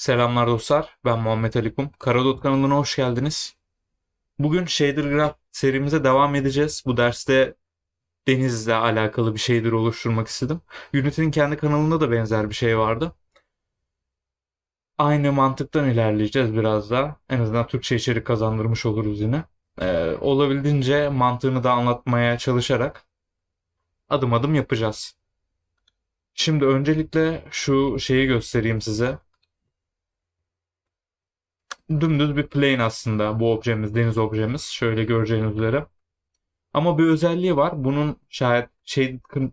Selamlar dostlar, ben Muhammed Alikum. Karadot kanalına hoş geldiniz. Bugün Shader Graph serimize devam edeceğiz. Bu derste denizle alakalı bir shader oluşturmak istedim. Unity'nin kendi kanalında da benzer bir şey vardı. Aynı mantıktan ilerleyeceğiz biraz daha. En azından Türkçe içerik kazandırmış oluruz yine. Ee, olabildiğince mantığını da anlatmaya çalışarak adım adım yapacağız. Şimdi öncelikle şu şeyi göstereyim size dümdüz bir plane aslında bu objemiz, deniz objemiz. Şöyle göreceğiniz üzere. Ama bir özelliği var. Bunun şayet şey kı-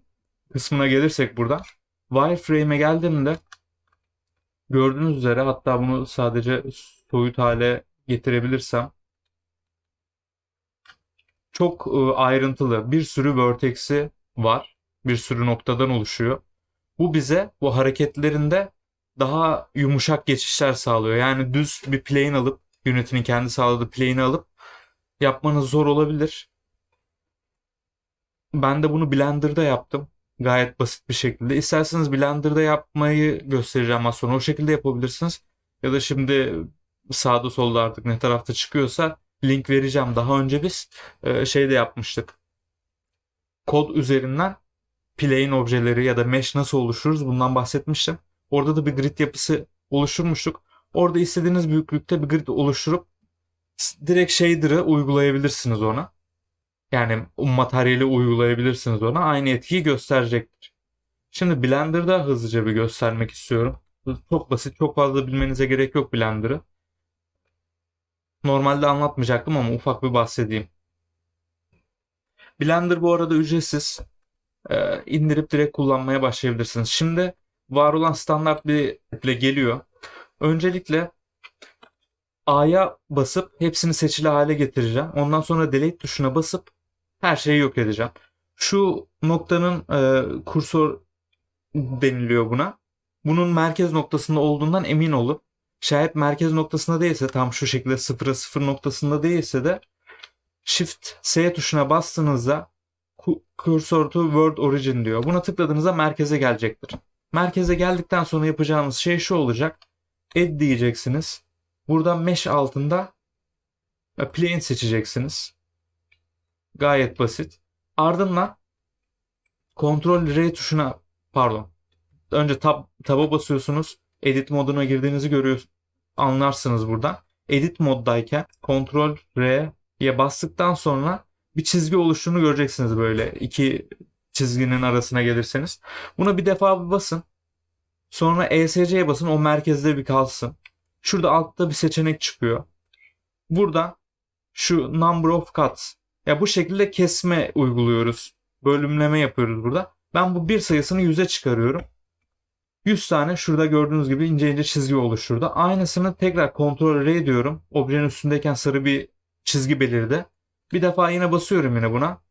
kısmına gelirsek burada. Wireframe'e geldiğimde gördüğünüz üzere hatta bunu sadece soyut hale getirebilirsem çok e, ayrıntılı bir sürü vertex'i var. Bir sürü noktadan oluşuyor. Bu bize bu hareketlerinde daha yumuşak geçişler sağlıyor. Yani düz bir plane alıp Unity'nin kendi sağladığı plane'i alıp yapmanız zor olabilir. Ben de bunu Blender'da yaptım. Gayet basit bir şekilde. İsterseniz Blender'da yapmayı göstereceğim az sonra. O şekilde yapabilirsiniz. Ya da şimdi sağda solda artık ne tarafta çıkıyorsa link vereceğim. Daha önce biz e, şey de yapmıştık. Kod üzerinden plane objeleri ya da mesh nasıl oluşuruz bundan bahsetmiştim. Orada da bir grid yapısı oluşturmuştuk. Orada istediğiniz büyüklükte bir grid oluşturup direkt shader'ı uygulayabilirsiniz ona. Yani o materyali uygulayabilirsiniz ona. Aynı etkiyi gösterecektir. Şimdi Blender'da hızlıca bir göstermek istiyorum. Çok basit, çok fazla bilmenize gerek yok Blender'ı. Normalde anlatmayacaktım ama ufak bir bahsedeyim. Blender bu arada ücretsiz. Ee, indirip direkt kullanmaya başlayabilirsiniz. Şimdi var olan standart bir ile geliyor. Öncelikle A'ya basıp hepsini seçili hale getireceğim. Ondan sonra delete tuşuna basıp her şeyi yok edeceğim. Şu noktanın e, kursor deniliyor buna. Bunun merkez noktasında olduğundan emin olun. Şayet merkez noktasında değilse tam şu şekilde sıfıra sıfır noktasında değilse de Shift S tuşuna bastığınızda ku- Cursor to World Origin diyor. Buna tıkladığınızda merkeze gelecektir. Merkeze geldikten sonra yapacağınız şey şu olacak. Add diyeceksiniz. Buradan mesh altında e, plane seçeceksiniz. Gayet basit. Ardından Ctrl R tuşuna pardon. Önce tab taba basıyorsunuz. Edit moduna girdiğinizi görüyorsunuz. Anlarsınız buradan. Edit moddayken Ctrl R'ye bastıktan sonra bir çizgi oluştuğunu göreceksiniz böyle. iki çizginin arasına gelirseniz. Buna bir defa bir basın. Sonra ESC'ye basın. O merkezde bir kalsın. Şurada altta bir seçenek çıkıyor. Burada şu number of cuts. Ya bu şekilde kesme uyguluyoruz. Bölümleme yapıyoruz burada. Ben bu bir sayısını 100'e çıkarıyorum. 100 tane şurada gördüğünüz gibi ince ince çizgi oluşturdu. Aynısını tekrar kontrol R diyorum. Objenin üstündeyken sarı bir çizgi belirdi. Bir defa yine basıyorum yine buna.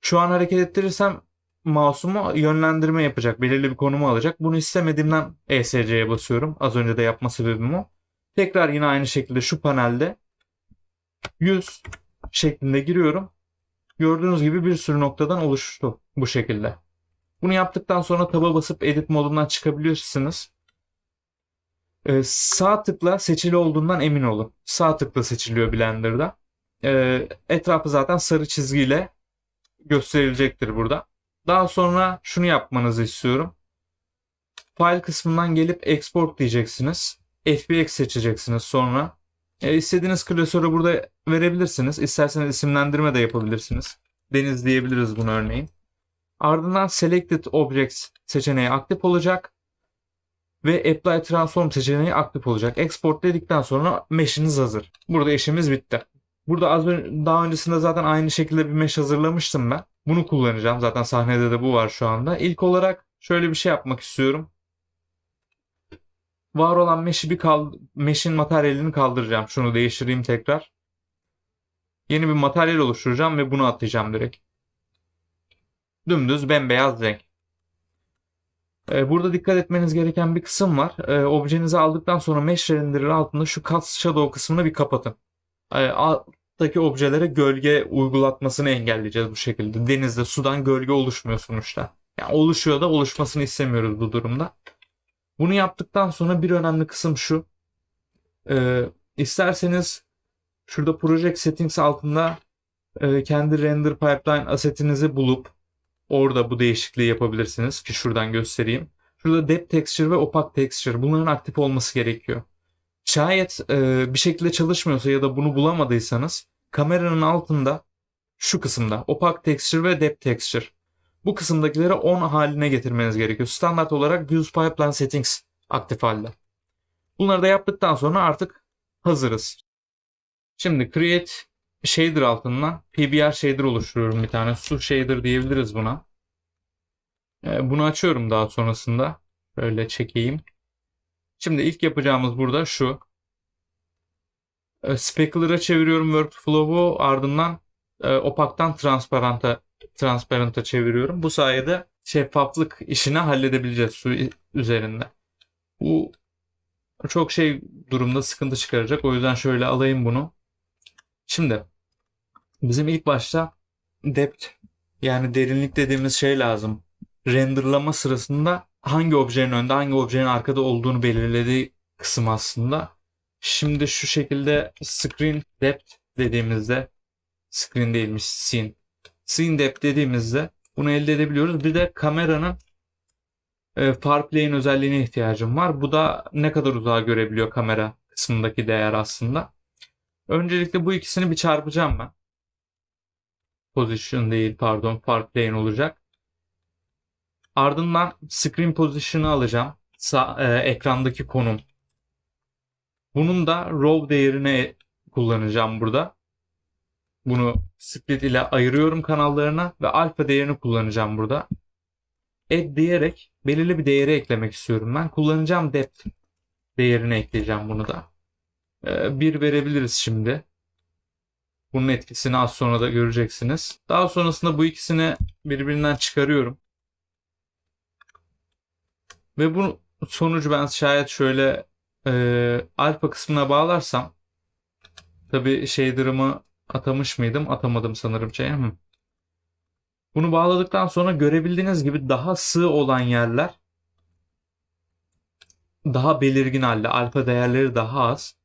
Şu an hareket ettirirsem mouse'umu yönlendirme yapacak. Belirli bir konumu alacak. Bunu istemediğimden ESC'ye basıyorum. Az önce de yapma sebebim o. Tekrar yine aynı şekilde şu panelde 100 şeklinde giriyorum. Gördüğünüz gibi bir sürü noktadan oluştu bu şekilde. Bunu yaptıktan sonra taba basıp edit modundan çıkabilirsiniz. Ee, sağ tıkla seçili olduğundan emin olun. Sağ tıkla seçiliyor Blender'da. Ee, etrafı zaten sarı çizgiyle gösterilecektir burada. Daha sonra şunu yapmanızı istiyorum. File kısmından gelip export diyeceksiniz. FBX seçeceksiniz sonra. E, istediğiniz klasörü burada verebilirsiniz. İsterseniz isimlendirme de yapabilirsiniz. Deniz diyebiliriz bunu örneğin. Ardından Selected Objects seçeneği aktif olacak. Ve Apply Transform seçeneği aktif olacak. Export dedikten sonra mesh'iniz hazır. Burada işimiz bitti. Burada az önce, daha öncesinde zaten aynı şekilde bir mesh hazırlamıştım ben. Bunu kullanacağım. Zaten sahnede de bu var şu anda. İlk olarak şöyle bir şey yapmak istiyorum. Var olan mesh'i bir kal mesh'in materyalini kaldıracağım. Şunu değiştireyim tekrar. Yeni bir materyal oluşturacağım ve bunu atacağım direkt. Dümdüz bembeyaz renk. Ee, Burada dikkat etmeniz gereken bir kısım var. Ee, Objenizi aldıktan sonra Mesh Renderer altında şu Cast Shadow kısmını bir kapatın. Alttaki objelere gölge uygulatmasını engelleyeceğiz bu şekilde. Denizde, sudan gölge oluşmuyor sonuçta. Yani oluşuyor da oluşmasını istemiyoruz bu durumda. Bunu yaptıktan sonra bir önemli kısım şu. Ee, isterseniz şurada Project Settings altında e, kendi render pipeline asetinizi bulup orada bu değişikliği yapabilirsiniz ki şuradan göstereyim. Şurada depth texture ve opaque texture bunların aktif olması gerekiyor. Şayet e, bir şekilde çalışmıyorsa ya da bunu bulamadıysanız kameranın altında şu kısımda opaque texture ve depth texture bu kısımdakileri on haline getirmeniz gerekiyor. Standart olarak use pipeline settings aktif halde. Bunları da yaptıktan sonra artık hazırız. Şimdi create shader altından PBR shader oluşturuyorum bir tane. Su shader diyebiliriz buna. Ee, Bunu açıyorum daha sonrasında. Böyle çekeyim. Şimdi ilk yapacağımız burada şu. Ee, Specular'a çeviriyorum workflow'u ardından e, opaktan transparanta transparent'a çeviriyorum. Bu sayede şeffaflık işini halledebileceğiz su üzerinde. Bu çok şey durumda sıkıntı çıkaracak. O yüzden şöyle alayım bunu. Şimdi bizim ilk başta depth yani derinlik dediğimiz şey lazım. Renderlama sırasında hangi objenin önde hangi objenin arkada olduğunu belirlediği kısım aslında. Şimdi şu şekilde screen depth dediğimizde screen değilmiş scene. Scene depth dediğimizde bunu elde edebiliyoruz. Bir de kameranın e, far plane özelliğine ihtiyacım var. Bu da ne kadar uzağa görebiliyor kamera kısmındaki değer aslında. Öncelikle bu ikisini bir çarpacağım ben. Position değil pardon far plane olacak. Ardından screen position'ı alacağım. Sa e, ekrandaki konum. Bunun da row değerini kullanacağım burada. Bunu split ile ayırıyorum kanallarına ve alfa değerini kullanacağım burada. Add diyerek belirli bir değeri eklemek istiyorum ben. Kullanacağım depth değerini ekleyeceğim bunu da. Ee, bir verebiliriz şimdi. Bunun etkisini az sonra da göreceksiniz. Daha sonrasında bu ikisini birbirinden çıkarıyorum. Ve bu sonucu ben şayet şöyle e, alfa kısmına bağlarsam tabi shader'ımı atamış mıydım? Atamadım sanırım şey. Hı. Bunu bağladıktan sonra görebildiğiniz gibi daha sığ olan yerler daha belirgin halde. Alfa değerleri daha az.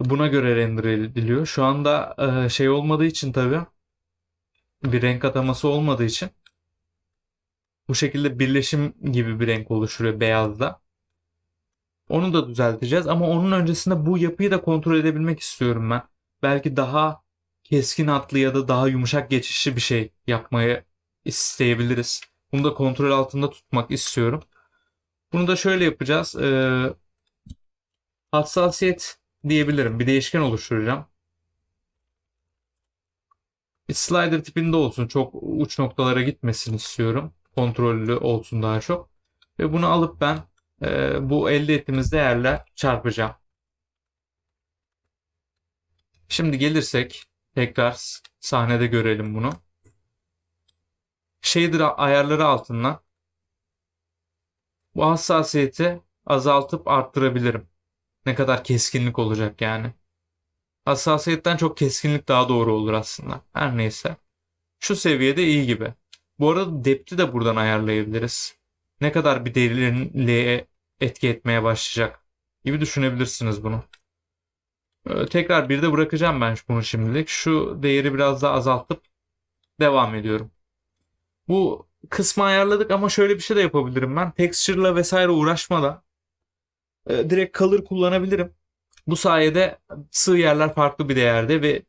Buna göre render ediliyor. Şu anda e, şey olmadığı için tabii bir renk ataması olmadığı için bu şekilde birleşim gibi bir renk oluşturuyor beyazda. Onu da düzelteceğiz ama onun öncesinde bu yapıyı da kontrol edebilmek istiyorum ben. Belki daha keskin hatlı ya da daha yumuşak geçişli bir şey yapmayı isteyebiliriz. Bunu da kontrol altında tutmak istiyorum. Bunu da şöyle yapacağız. Ee, hassasiyet diyebilirim. Bir değişken oluşturacağım. Bir slider tipinde olsun. Çok uç noktalara gitmesin istiyorum. Kontrollü olsun daha çok. Ve bunu alıp ben e, bu elde ettiğimiz değerle çarpacağım. Şimdi gelirsek tekrar sahnede görelim bunu. Shader ayarları altından bu hassasiyeti azaltıp arttırabilirim. Ne kadar keskinlik olacak yani. Hassasiyetten çok keskinlik daha doğru olur aslında. Her neyse. Şu seviyede iyi gibi. Bu arada depth'i de buradan ayarlayabiliriz. Ne kadar bir derinliğe etki etmeye başlayacak gibi düşünebilirsiniz bunu. Ee, tekrar bir de bırakacağım ben bunu şimdilik. Şu değeri biraz daha azaltıp devam ediyorum. Bu kısmı ayarladık ama şöyle bir şey de yapabilirim ben. Texture'la vesaire uğraşmadan e, direkt color kullanabilirim. Bu sayede sığ yerler farklı bir değerde ve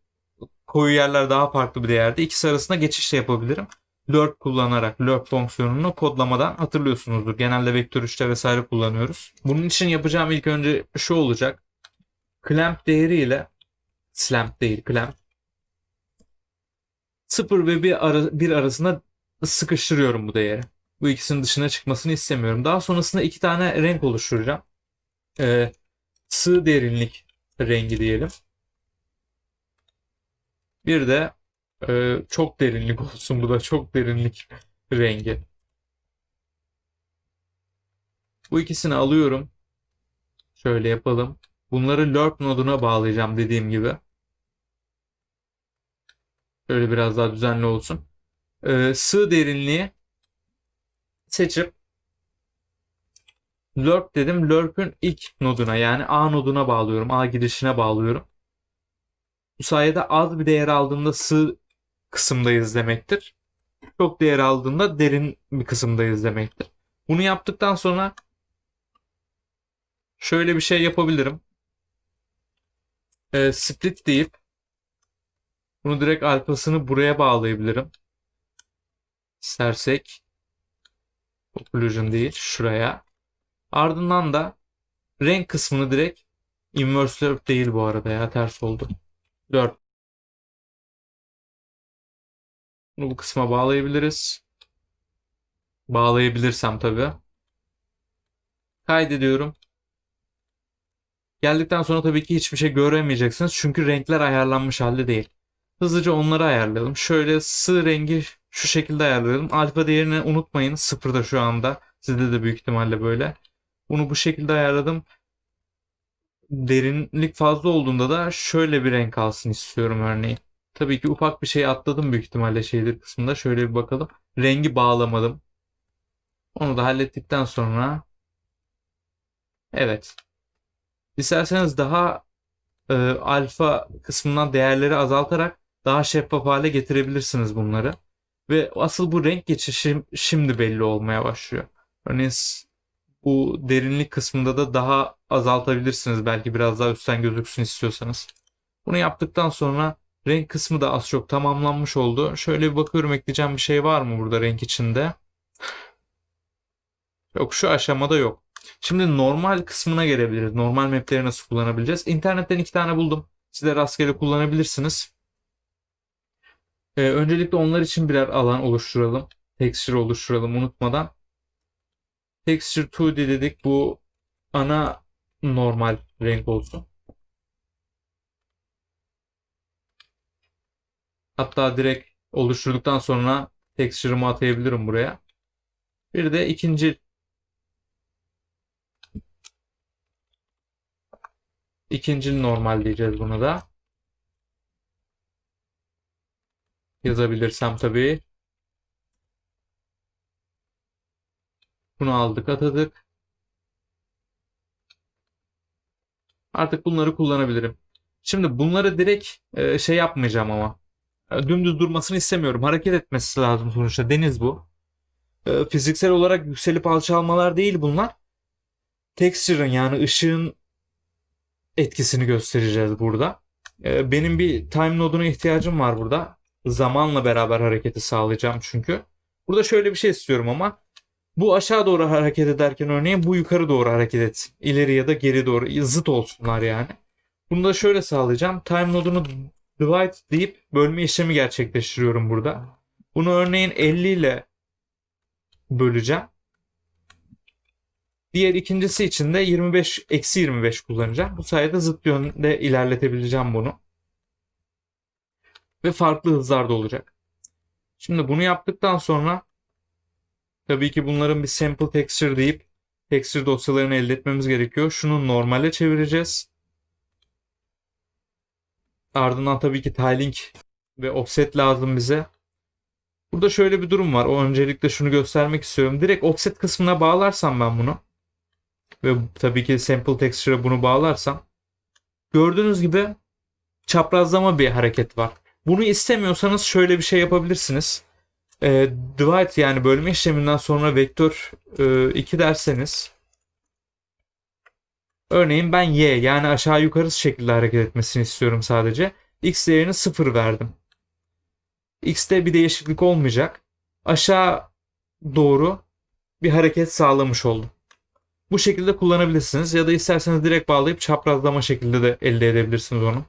koyu yerler daha farklı bir değerde. İkisi arasında geçiş de yapabilirim. Lerp kullanarak Lerp fonksiyonunu kodlamadan hatırlıyorsunuzdur. Genelde Vektör 3'te vesaire kullanıyoruz. Bunun için yapacağım ilk önce şu olacak. Clamp değeri ile slamp değil clamp 0 ve 1, ara, 1 arasında sıkıştırıyorum bu değeri. Bu ikisinin dışına çıkmasını istemiyorum. Daha sonrasında iki tane renk oluşturacağım. Ee, sığ derinlik rengi diyelim. Bir de e, çok derinlik olsun. Bu da çok derinlik rengi. Bu ikisini alıyorum. Şöyle yapalım. Bunları lerp noduna bağlayacağım dediğim gibi. Şöyle biraz daha düzenli olsun. Ee, sığ derinliği seçip Lurk dedim. Lurk'ün ilk noduna yani A noduna bağlıyorum. A girişine bağlıyorum. Bu sayede az bir değer aldığında sığ kısımdayız demektir. Çok değer aldığında derin bir kısımdayız demektir. Bunu yaptıktan sonra şöyle bir şey yapabilirim. Ee, split deyip bunu direkt alfasını buraya bağlayabilirim. İstersek occlusion değil şuraya. Ardından da renk kısmını direkt inverse lerp değil bu arada ya ters oldu. 4. Bunu bu kısma bağlayabiliriz. Bağlayabilirsem tabii. Kaydediyorum. Geldikten sonra tabii ki hiçbir şey göremeyeceksiniz. Çünkü renkler ayarlanmış halde değil. Hızlıca onları ayarlayalım. Şöyle sığ rengi şu şekilde ayarlayalım. Alfa değerini unutmayın. Sıfırda şu anda. Sizde de büyük ihtimalle böyle. Bunu bu şekilde ayarladım. Derinlik fazla olduğunda da şöyle bir renk alsın istiyorum örneğin. Tabii ki ufak bir şey atladım büyük ihtimalle şeyler kısmında. Şöyle bir bakalım. Rengi bağlamadım. Onu da hallettikten sonra evet. İsterseniz daha e, alfa kısmından değerleri azaltarak daha şeffaf hale getirebilirsiniz bunları. Ve asıl bu renk geçişi şimdi belli olmaya başlıyor. Örneğin bu derinlik kısmında da daha azaltabilirsiniz. Belki biraz daha üstten gözüksün istiyorsanız. Bunu yaptıktan sonra renk kısmı da az çok tamamlanmış oldu. Şöyle bir bakıyorum ekleyeceğim bir şey var mı burada renk içinde? Yok şu aşamada yok. Şimdi normal kısmına gelebiliriz. Normal mapleri nasıl kullanabileceğiz? İnternetten iki tane buldum. Siz de rastgele kullanabilirsiniz. Ee, öncelikle onlar için birer alan oluşturalım. Texture oluşturalım unutmadan. Texture 2D dedik. Bu ana normal renk olsun. Hatta direkt oluşturduktan sonra texture'ımı atayabilirim buraya. Bir de ikinci ikinci normal diyeceğiz buna da. Yazabilirsem tabii. Bunu aldık atadık. Artık bunları kullanabilirim. Şimdi bunları direkt e, şey yapmayacağım ama. E, dümdüz durmasını istemiyorum. Hareket etmesi lazım sonuçta. Deniz bu. E, fiziksel olarak yükselip alçalmalar değil bunlar. Texture'ın yani ışığın etkisini göstereceğiz burada. E, benim bir time noduna ihtiyacım var burada. Zamanla beraber hareketi sağlayacağım çünkü. Burada şöyle bir şey istiyorum ama bu aşağı doğru hareket ederken örneğin bu yukarı doğru hareket etsin. İleri ya da geri doğru zıt olsunlar yani. Bunu da şöyle sağlayacağım. Time nodunu divide deyip bölme işlemi gerçekleştiriyorum burada. Bunu örneğin 50 ile böleceğim. Diğer ikincisi için de 25 eksi 25 kullanacağım. Bu sayede zıt yönde ilerletebileceğim bunu. Ve farklı hızlarda olacak. Şimdi bunu yaptıktan sonra tabii ki bunların bir sample texture deyip texture dosyalarını elde etmemiz gerekiyor. Şunu normale çevireceğiz. Ardından tabii ki tiling ve offset lazım bize. Burada şöyle bir durum var. O öncelikle şunu göstermek istiyorum. Direkt offset kısmına bağlarsam ben bunu ve tabii ki sample texture'a bunu bağlarsam gördüğünüz gibi çaprazlama bir hareket var. Bunu istemiyorsanız şöyle bir şey yapabilirsiniz. E, divide yani bölme işleminden sonra vektör e, 2 derseniz örneğin ben y yani aşağı yukarı şekilde hareket etmesini istiyorum sadece. x değerini 0 verdim. x'te bir değişiklik olmayacak. Aşağı doğru bir hareket sağlamış oldum. Bu şekilde kullanabilirsiniz ya da isterseniz direkt bağlayıp çaprazlama şekilde de elde edebilirsiniz onu.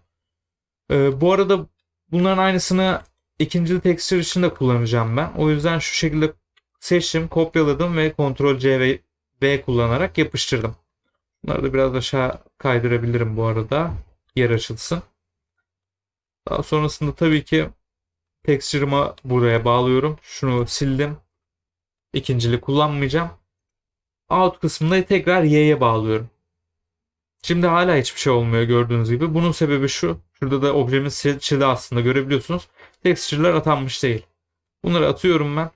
Ee, bu arada bunların aynısını ikinci texture için de kullanacağım ben. O yüzden şu şekilde seçtim, kopyaladım ve Ctrl C ve V kullanarak yapıştırdım. Bunları da biraz aşağı kaydırabilirim bu arada. Yer açılsın. Daha sonrasında tabii ki texture'ımı buraya bağlıyorum. Şunu sildim. İkincili kullanmayacağım out kısmında tekrar y'ye bağlıyorum. Şimdi hala hiçbir şey olmuyor gördüğünüz gibi. Bunun sebebi şu. Şurada da objemiz seçili aslında görebiliyorsunuz. Texture'lar atanmış değil. Bunları atıyorum ben.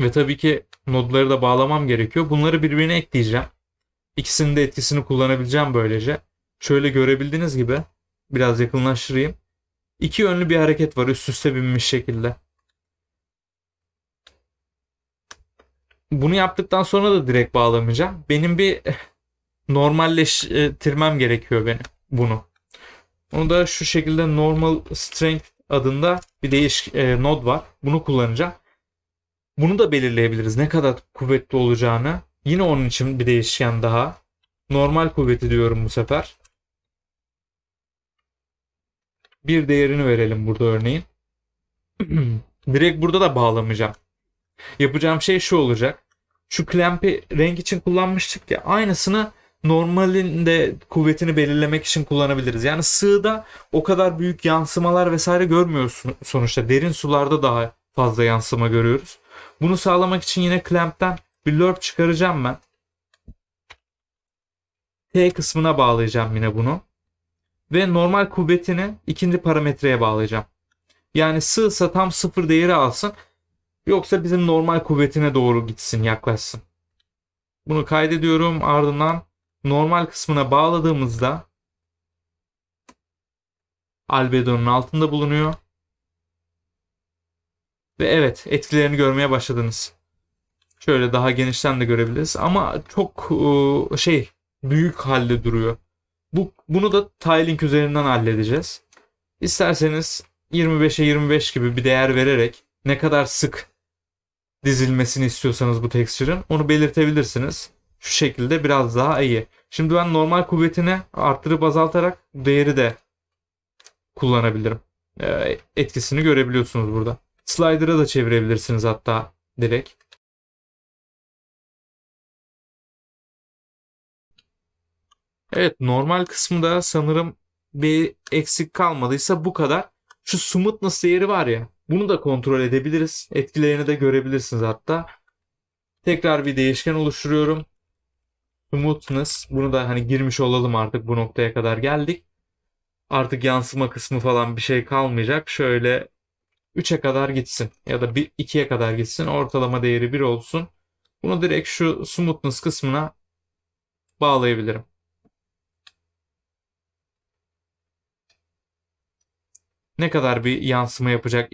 Ve tabii ki Nodları da bağlamam gerekiyor. Bunları birbirine ekleyeceğim. İkisinin de etkisini kullanabileceğim böylece. Şöyle görebildiğiniz gibi biraz yakınlaştırayım. İki yönlü bir hareket var üst üste binmiş şekilde. Bunu yaptıktan sonra da direkt bağlamayacağım. Benim bir normalleştirmem gerekiyor benim bunu. Onu da şu şekilde normal strength adında bir değiş e, node var. Bunu kullanacağım. Bunu da belirleyebiliriz. Ne kadar kuvvetli olacağını. Yine onun için bir değişken daha. Normal kuvveti diyorum bu sefer. Bir değerini verelim burada örneğin. Direkt burada da bağlamayacağım. Yapacağım şey şu olacak. Şu klamp'i renk için kullanmıştık ya. Aynısını normalinde kuvvetini belirlemek için kullanabiliriz. Yani sığda o kadar büyük yansımalar vesaire görmüyoruz sonuçta. Derin sularda daha fazla yansıma görüyoruz. Bunu sağlamak için yine clamp'ten bir lerp çıkaracağım ben. T kısmına bağlayacağım yine bunu. Ve normal kuvvetini ikinci parametreye bağlayacağım. Yani sığsa tam sıfır değeri alsın. Yoksa bizim normal kuvvetine doğru gitsin yaklaşsın. Bunu kaydediyorum ardından normal kısmına bağladığımızda albedonun altında bulunuyor. Ve evet etkilerini görmeye başladınız. Şöyle daha genişten de görebiliriz ama çok ıı, şey büyük halde duruyor. Bu, bunu da tiling üzerinden halledeceğiz. İsterseniz 25'e 25 gibi bir değer vererek ne kadar sık dizilmesini istiyorsanız bu texture'ın onu belirtebilirsiniz. Şu şekilde biraz daha iyi. Şimdi ben normal kuvvetini arttırıp azaltarak değeri de kullanabilirim. Ee, etkisini görebiliyorsunuz burada. Slider'a da çevirebilirsiniz hatta direkt. Evet normal kısmında sanırım bir eksik kalmadıysa bu kadar. Şu smoothness değeri var ya bunu da kontrol edebiliriz. Etkilerini de görebilirsiniz hatta. Tekrar bir değişken oluşturuyorum. Smoothness. Bunu da hani girmiş olalım artık bu noktaya kadar geldik. Artık yansıma kısmı falan bir şey kalmayacak. Şöyle 3'e kadar gitsin ya da 2'ye kadar gitsin. Ortalama değeri 1 olsun. Bunu direkt şu smoothness kısmına bağlayabilirim. Ne kadar bir yansıma yapacak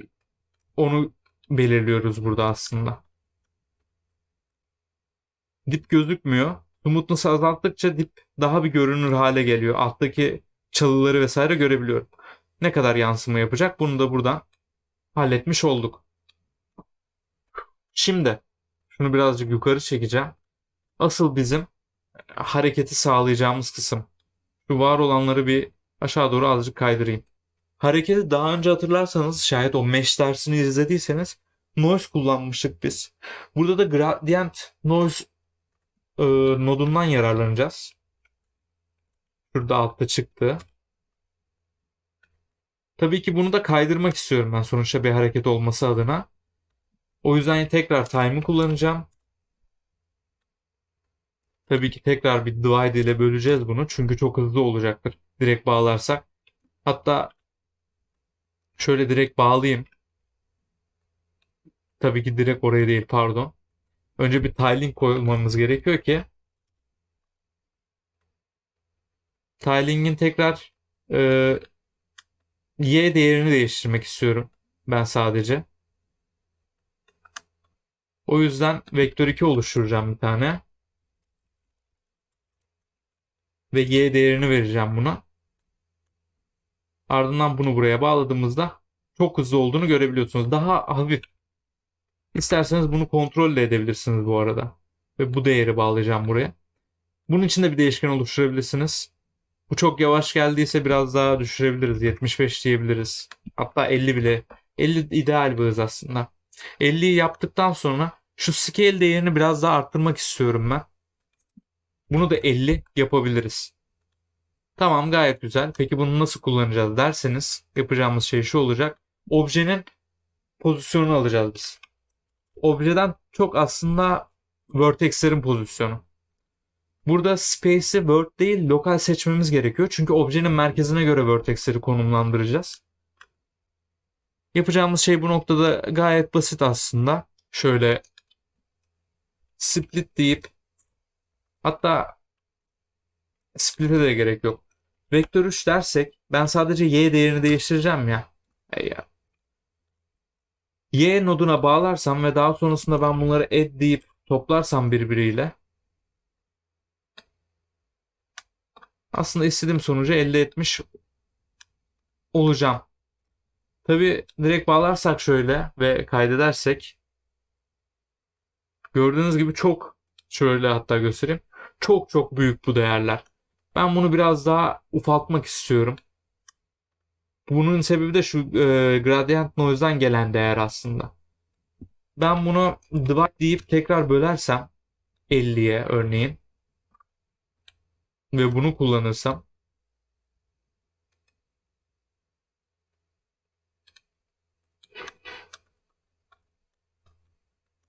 onu belirliyoruz burada aslında. Dip gözükmüyor. Smoothness azalttıkça dip daha bir görünür hale geliyor. Alttaki çalıları vesaire görebiliyorum. Ne kadar yansıma yapacak bunu da buradan halletmiş olduk. Şimdi şunu birazcık yukarı çekeceğim. Asıl bizim hareketi sağlayacağımız kısım. Şu var olanları bir aşağı doğru azıcık kaydırayım. Hareketi daha önce hatırlarsanız şayet o mesh dersini izlediyseniz noise kullanmıştık biz. Burada da gradient noise e, nodundan yararlanacağız. Şurada altta çıktı. Tabii ki bunu da kaydırmak istiyorum ben sonuçta bir hareket olması adına. O yüzden tekrar time'ı kullanacağım. Tabii ki tekrar bir divide ile böleceğiz bunu. Çünkü çok hızlı olacaktır. Direkt bağlarsak. Hatta şöyle direkt bağlayayım. Tabii ki direkt oraya değil pardon. Önce bir tiling koymamız gerekiyor ki tiling'in tekrar e, y değerini değiştirmek istiyorum ben sadece. O yüzden vektör 2 oluşturacağım bir tane. Ve y değerini vereceğim buna. Ardından bunu buraya bağladığımızda çok hızlı olduğunu görebiliyorsunuz. Daha hafif. İsterseniz bunu kontrol de edebilirsiniz bu arada. Ve bu değeri bağlayacağım buraya. Bunun için de bir değişken oluşturabilirsiniz. Bu çok yavaş geldiyse biraz daha düşürebiliriz. 75 diyebiliriz. Hatta 50 bile. 50 ideal bir aslında. 50'yi yaptıktan sonra şu scale değerini biraz daha arttırmak istiyorum ben. Bunu da 50 yapabiliriz. Tamam gayet güzel. Peki bunu nasıl kullanacağız derseniz yapacağımız şey şu olacak. Objenin pozisyonunu alacağız biz. Objeden çok aslında vertexlerin pozisyonu. Burada space'i word değil lokal seçmemiz gerekiyor. Çünkü objenin merkezine göre vertexleri konumlandıracağız. Yapacağımız şey bu noktada gayet basit aslında. Şöyle split deyip hatta split'e de gerek yok. Vektör 3 dersek ben sadece y değerini değiştireceğim ya. Ya. Y noduna bağlarsam ve daha sonrasında ben bunları add deyip toplarsam birbiriyle aslında istediğim sonucu elde etmiş olacağım. Tabi direkt bağlarsak şöyle ve kaydedersek gördüğünüz gibi çok şöyle hatta göstereyim. Çok çok büyük bu değerler. Ben bunu biraz daha ufaltmak istiyorum. Bunun sebebi de şu e, gradient noise'dan gelen değer aslında. Ben bunu divide deyip tekrar bölersem 50'ye örneğin ve bunu kullanırsam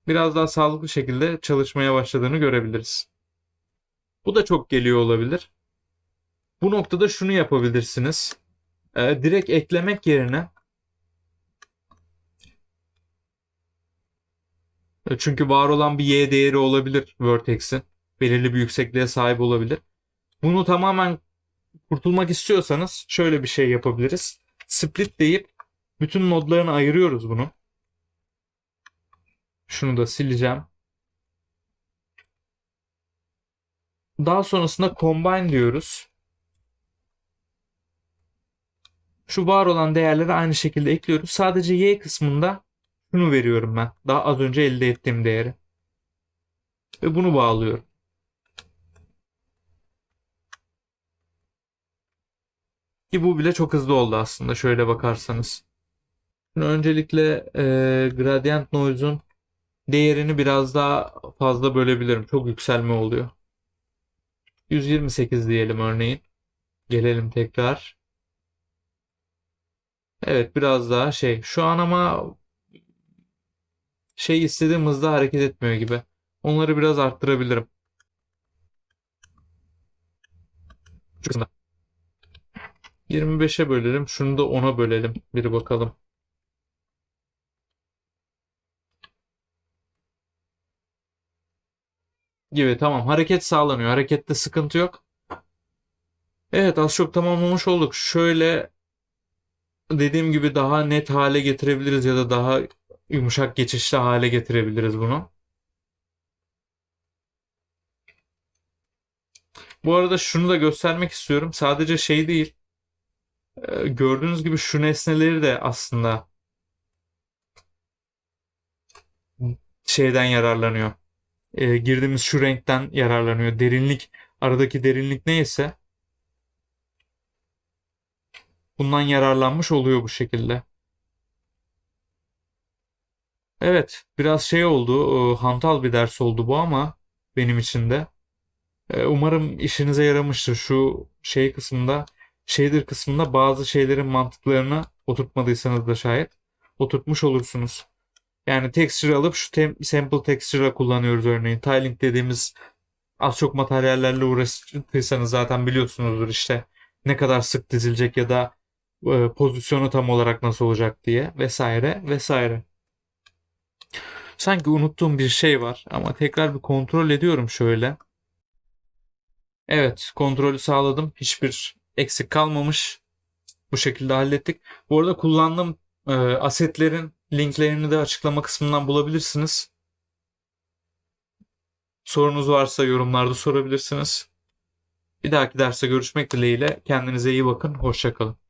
biraz daha sağlıklı şekilde çalışmaya başladığını görebiliriz. Bu da çok geliyor olabilir. Bu noktada şunu yapabilirsiniz. Ee, direkt eklemek yerine çünkü var olan bir y değeri olabilir vertex'in. Belirli bir yüksekliğe sahip olabilir. Bunu tamamen kurtulmak istiyorsanız şöyle bir şey yapabiliriz. Split deyip bütün nodlarını ayırıyoruz bunu. Şunu da sileceğim. Daha sonrasında combine diyoruz. Şu var olan değerleri aynı şekilde ekliyoruz. Sadece y kısmında şunu veriyorum ben. Daha az önce elde ettiğim değeri. Ve bunu bağlıyorum. Ki bu bile çok hızlı oldu aslında şöyle bakarsanız. Şimdi öncelikle e, gradient noise'un değerini biraz daha fazla bölebilirim. Çok yükselme oluyor. 128 diyelim örneğin. Gelelim tekrar. Evet biraz daha şey. Şu an ama şey istediğim hızda hareket etmiyor gibi. Onları biraz arttırabilirim. Şu kısımda. 25'e bölelim. Şunu da 10'a bölelim. Bir bakalım. Gibi tamam. Hareket sağlanıyor. Harekette sıkıntı yok. Evet az çok tamamlamış olduk. Şöyle dediğim gibi daha net hale getirebiliriz ya da daha yumuşak geçişli hale getirebiliriz bunu. Bu arada şunu da göstermek istiyorum. Sadece şey değil. Ee, gördüğünüz gibi şu nesneleri de aslında şeyden yararlanıyor. Ee, girdiğimiz şu renkten yararlanıyor. Derinlik, aradaki derinlik neyse bundan yararlanmış oluyor bu şekilde. Evet, biraz şey oldu, e, hantal bir ders oldu bu ama benim için de. E, Umarım işinize yaramıştır. Şu şey kısmında, shader kısmında bazı şeylerin mantıklarını oturtmadıysanız da şayet oturtmuş olursunuz. Yani texture alıp şu tem- sample texture'la kullanıyoruz örneğin. Tiling dediğimiz az çok materyallerle uğraştıysanız zaten biliyorsunuzdur işte ne kadar sık dizilecek ya da e, pozisyonu tam olarak nasıl olacak diye vesaire vesaire. Sanki unuttuğum bir şey var ama tekrar bir kontrol ediyorum şöyle. Evet, kontrolü sağladım. Hiçbir eksik kalmamış. Bu şekilde hallettik. Bu arada kullandığım e, asetlerin linklerini de açıklama kısmından bulabilirsiniz. Sorunuz varsa yorumlarda sorabilirsiniz. Bir dahaki derste görüşmek dileğiyle. Kendinize iyi bakın. Hoşçakalın.